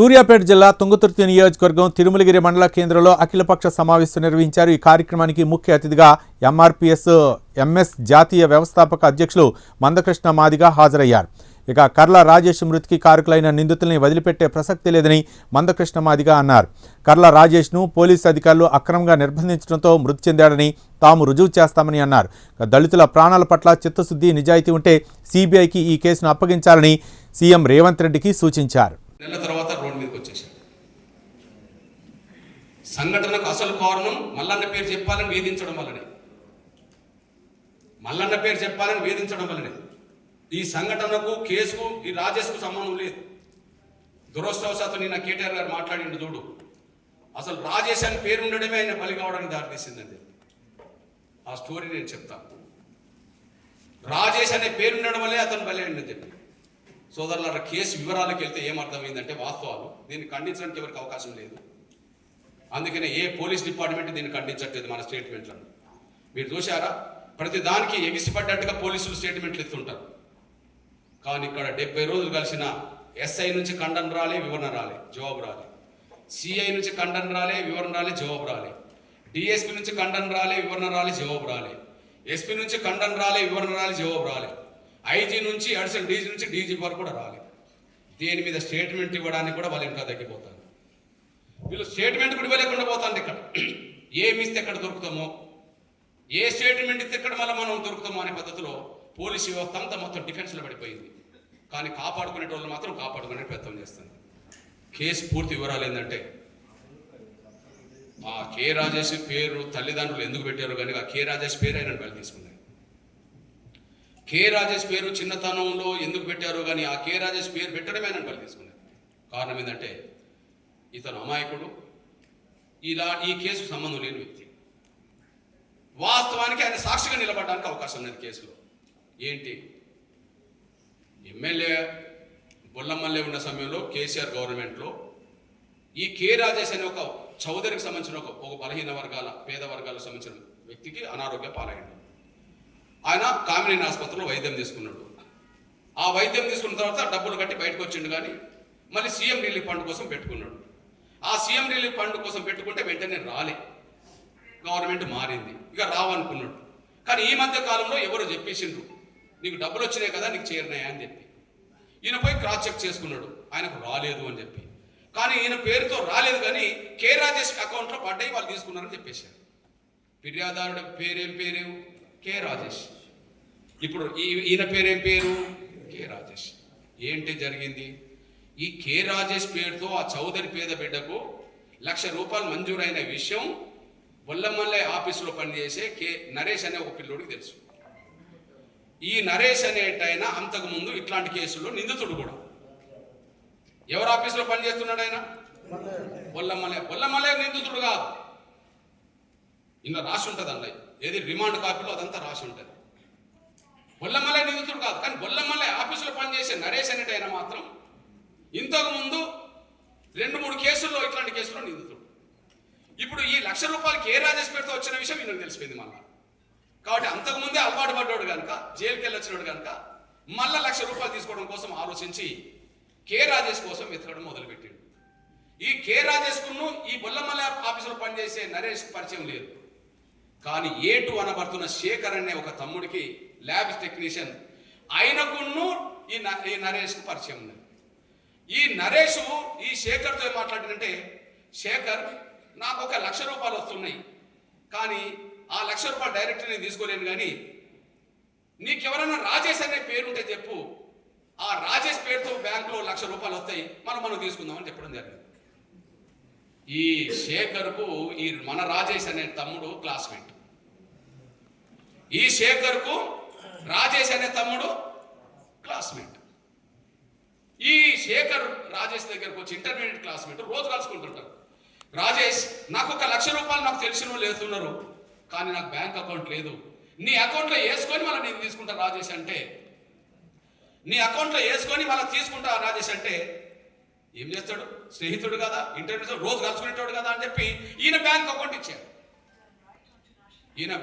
సూర్యాపేట జిల్లా తుంగతుర్తి నియోజకవర్గం తిరుమలగిరి మండల కేంద్రంలో అఖిలపక్ష సమావేశం నిర్వహించారు. ఈ కార్యక్రమానికి ముఖ్య అతిథిగా ఎంఆర్పిఎస్ ఎంఎస్ జాతీయ వ్యవస్థాపక అధ్యక్షులు మందకృష్ణ మాదిగా హాజరయ్యారు. ఇక కర్ల రాజేష్ మృతికి కారకులైన నిందితుల్ని వదిలిపెట్టే ప్రసక్తి లేదని మందకృష్ణ మాదిగా అన్నారు. కర్ల రాజేష్ను పోలీసు అధికారులు అక్రమంగా నిర్బంధించడంతో మృతి చెందాడని తాము రుజువు చేస్తామని అన్నారు. దళితుల ప్రాణాల పట్ల చిత్తశుద్ధి నిజాయితీ ఉంటే సిబిఐకి ఈ కేసును అప్పగించాలని సీఎం రేవంత్ రెడ్డికి సూచించారు. నెల తర్వాత రోడ్డు మీదకి వచ్చేసాడు సంఘటనకు అసలు కారణం మల్లన్న పేరు చెప్పాలని వేధించడం వల్లనే. మల్లన్న పేరు చెప్పాలని వేధించడం వల్లనే. ఈ సంఘటనకు కేసుకు ఈ రాజేష్కు సంబంధం లేదు. దురదృష్టవశాత్తు నిన్న కేటీఆర్ గారు మాట్లాడిండు చూడు. అసలు రాజేష్ అని పేరు ఉండడమే ఆయన బలి కావడానికి దారితీసిందండి. ఆ స్టోరీ నేను చెప్తాను రాజేష్ అనే పేరు ఉండడం వల్లే అతను బలి అయిందని చెప్పి. సోదరుల కేసు వివరాలకు వెళ్తే ఏమర్థమైందంటే వాస్తవాలు. దీన్ని ఖండించడానికి ఎవరికి అవకాశం లేదు. అందుకనే ఏ పోలీస్ డిపార్ట్మెంట్ దీన్ని ఖండించట్లేదు మన స్టేట్మెంట్లను. మీరు చూశారా? ప్రతి దానికి ఎగిసిపడ్డట్టుగా పోలీసులు స్టేట్మెంట్లు ఇస్తుంటారు. కానీ ఇక్కడ డెబ్బై రోజులు కలిసిన ఎస్ఐ నుంచి ఖండన రాలే వివరణ రాలే జవాబు రాలే. సిఐ నుంచి ఖండన రాలే వివరణ రాలే జవాబు రాలే. డిఎస్పి నుంచి ఖండన రాలే వివరణ రాలే జవాబు రాలే. ఎస్పీ నుంచి ఖండన రాలే వివరణ రాలే జవాబు రాలే. ఐజీ నుంచి అడిషనల్ డీజీ నుంచి డీజీ వరకు కూడా రాలేదు. దేని మీద స్టేట్మెంట్ ఇవ్వడానికి కూడా వాళ్ళు ఇంకా తగ్గిపోతారు వీళ్ళు స్టేట్మెంట్ కూడా ఇవ్వలేకుండా పోతుంది ఇక్కడ. ఏమి ఇస్తే ఎక్కడ దొరుకుతామో ఏ స్టేట్మెంట్ ఇస్తే ఎక్కడ మళ్ళీ మనం దొరుకుతామో అనే పద్ధతిలో పోలీస్ వ్యవస్థ అంతా మొత్తం డిఫెన్స్లో పడిపోయింది. కానీ కాపాడుకునే వాళ్ళు మాత్రం కాపాడుకునే ప్రయత్నం చేస్తుంది. కేసు పూర్తి వివరాలు ఏంటంటే ఆ కే రాజేష్ పేరు తల్లిదండ్రులు ఎందుకు పెట్టారు కానీ ఆ కే రాజేష్ పేరు ఆయన బయలు తీసుకున్నారు. కే రాజేష్ పేరు చిన్నతనంలో ఎందుకు పెట్టారు కానీ ఆ కే రాజేష్ పేరు పెట్టడమే నన్ను బలి తీసుకునేది కారణం ఏంటంటే ఇతను అమాయకుడు. ఇలా ఈ కేసుకు సంబంధం లేని వ్యక్తి. వాస్తవానికి ఆయన సాక్షిగా నిలబడడానికి అవకాశం ఉన్నది కేసులో. ఏంటి? ఎమ్మెల్యే బొల్లమల్లె ఉన్న సమయంలో కేసీఆర్ గవర్నమెంట్లో ఈ కే రాజేష్ అనే ఒక చౌదరికి సంబంధించిన ఒక ఒక బలహీన వర్గాల పేద వర్గాలకు సంబంధించిన వ్యక్తికి అనారోగ్య పాలైండు ఆయన కామినేని ఆసుపత్రిలో వైద్యం తీసుకున్నాడు. ఆ వైద్యం తీసుకున్న తర్వాత డబ్బులు కట్టి బయటకు వచ్చిండు కానీ మళ్ళీ సీఎం రిలీఫ్ ఫండ్ కోసం పెట్టుకున్నాడు. ఆ సీఎం రిలీఫ్ ఫండ్ కోసం పెట్టుకుంటే వెంటనే రాలే. గవర్నమెంట్ మారింది. ఇక రావనుకున్నాడు. కానీ ఈ మధ్య కాలంలో ఎవరు చెప్పేసిండ్రు? నీకు డబ్బులు వచ్చినాయి కదా నీకు చేరినాయా అని చెప్పి. ఈయన పోయి క్రాస్ చెక్ చేసుకున్నాడు. ఆయనకు రాలేదు అని చెప్పి. కానీ ఈయన పేరుతో రాలేదు కానీ కే రాజేష్ అకౌంట్లో పడ్డాయి వాళ్ళు తీసుకున్నారని చెప్పేశారు. ఫిర్యాదారుడు పేరేం పేరేవు? కె రాజేష్. ఇప్పుడు ఈ ఈయన పేరేం పేరు? కె రాజేష్. ఏంటి జరిగింది? ఈ కె రాజేష్ పేరుతో ఆ చౌదరి పేద బిడ్డకు లక్ష రూపాయలు మంజూరైన విషయం బొల్లమల్లె ఆఫీసులో పనిచేసే కె నరేష్ అనే ఒక పిల్లోడికి తెలుసు. ఈ నరేష్ అనేటైన అంతకుముందు ఇట్లాంటి కేసుల్లో నిందితుడు కూడా. ఎవరు ఆఫీసులో పనిచేస్తున్నాడు ఆయన? బొల్లమల్లె బొల్లమల్లె నిందితుడు కాదు. ఇంకా రాసి ఉంటుంది అందులో ఏది రిమాండ్ కాపీలో అదంతా రాసి ఉంటుంది. బొల్లమల్లె నిందితుడు కాదు కానీ బొల్లమల్లె ఆఫీసులో పనిచేసే నరేష్ అనేటి ఆయన మాత్రం ఇంతకు ముందు రెండు మూడు కేసుల్లో ఇట్లాంటి కేసుల్లో నిందితుడు. ఇప్పుడు ఈ లక్ష రూపాయలకి ఏ రాజేష్ పేరుతో వచ్చిన విషయం ఈయనకు తెలిసిపోయింది మళ్ళా. కాబట్టి అంతకుముందే అలవాటు పడ్డాడు కనుక జైలుకి వెళ్ళొచ్చినాడు కనుక మళ్ళా లక్ష రూపాయలు తీసుకోవడం కోసం ఆలోచించి కే రాజేష్ కోసం వెతకడం మొదలుపెట్టాడు. ఈ కే రాజేష్ కును ఈ బొల్లమల్ల ఆఫీసులో పనిచేసే నరేష్ పరిచయం లేదు. కానీ ఏటు అనబడుతున్న శేఖర్ అనే ఒక తమ్ముడికి ల్యాబ్ టెక్నీషియన్ ఆయనకును ఈ న- ఈ నరేష్కు పరిచయం ఉంది ఈ నరేష్ ఈ శేఖర్తో ఏం మాట్లాడినంటే శేఖర్ నాకు ఒక లక్ష రూపాయలు వస్తున్నాయి. కానీ ఆ లక్ష రూపాయలు డైరెక్ట్ నేను తీసుకోలేను కానీ నీకెవరైనా రాజేష్ అనే పేరుంటే చెప్పు. ఆ రాజేష్ పేరుతో బ్యాంకులో లక్ష రూపాయలు వస్తాయి. మనం మనం తీసుకుందామని చెప్పడం జరిగింది. ఈ శేఖర్కు ఈ మన రాజేష్ అనే తమ్ముడు క్లాస్మేట్. ఈ శేఖర్కు రాజేష్ అనే తమ్ముడు క్లాస్మేట్. ఈ శేఖర్ రాజేష్ దగ్గరకు వచ్చి ఇంటర్మీడియట్ క్లాస్మేట్ రోజు కలుసుకుంటుంటారు. రాజేష్ నాకు ఒక లక్ష రూపాయలు నాకు తెలిసిన వాళ్ళు వేస్తున్నారు కానీ నాకు బ్యాంక్ అకౌంట్ లేదు. నీ అకౌంట్లో వేసుకొని మళ్ళీ నేను తీసుకుంటా రాజేష్ అంటే నీ అకౌంట్లో వేసుకొని మళ్ళీ తీసుకుంటా రాజేష్ అంటే ఏం చేస్తాడు? స్నేహితుడు కదా ఇంటర్వ్యూస్ రోజు కలుసుకునేటోడు కదా అని చెప్పి ఈయన బ్యాంక్ అకౌంట్ ఇచ్చాడు. ఈయన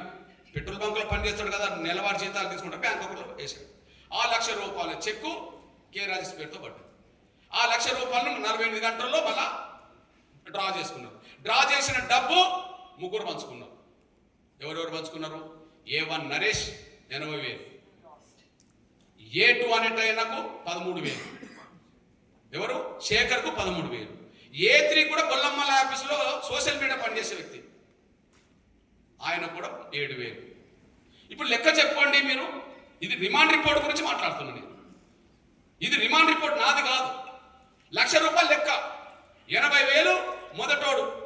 పెట్రోల్ బంకులో పనిచేస్తాడు కదా నెలవారి జీతాలు తీసుకుంటే బ్యాంక్ అకౌంట్లో వేశాడు. ఆ లక్ష రూపాయల చెక్కు కే రాజేష్ పేరుతో పడ్డది. ఆ లక్ష రూపాయలను నలభై ఎనిమిది గంటల్లో మళ్ళా డ్రా చేసుకున్నారు డ్రా చేసిన డబ్బు ముగ్గురు పంచుకున్నారు ఎవరెవరు పంచుకున్నారు? ఏ వన్ నరేష్ ఎనభై వేలు. ఏ టూ అనేటైనకు పదమూడు వేలు. శేఖర్కు పదమూడు వేలు. ఏ త్రీ కూడా బొల్లమ్మల ఆఫీస్లో సోషల్ మీడియా పనిచేసే వ్యక్తి. ఆయన కూడా ఏడు వేలు. ఇప్పుడు లెక్క చెప్పండి మీరు. ఇది రిమాండ్ రిపోర్ట్ గురించి మాట్లాడుతున్నాను నేను. ఇది రిమాండ్ రిపోర్ట్ నాది కాదు. లక్ష రూపాయలు లెక్క. ఎనభై వేలు మొదటోడు.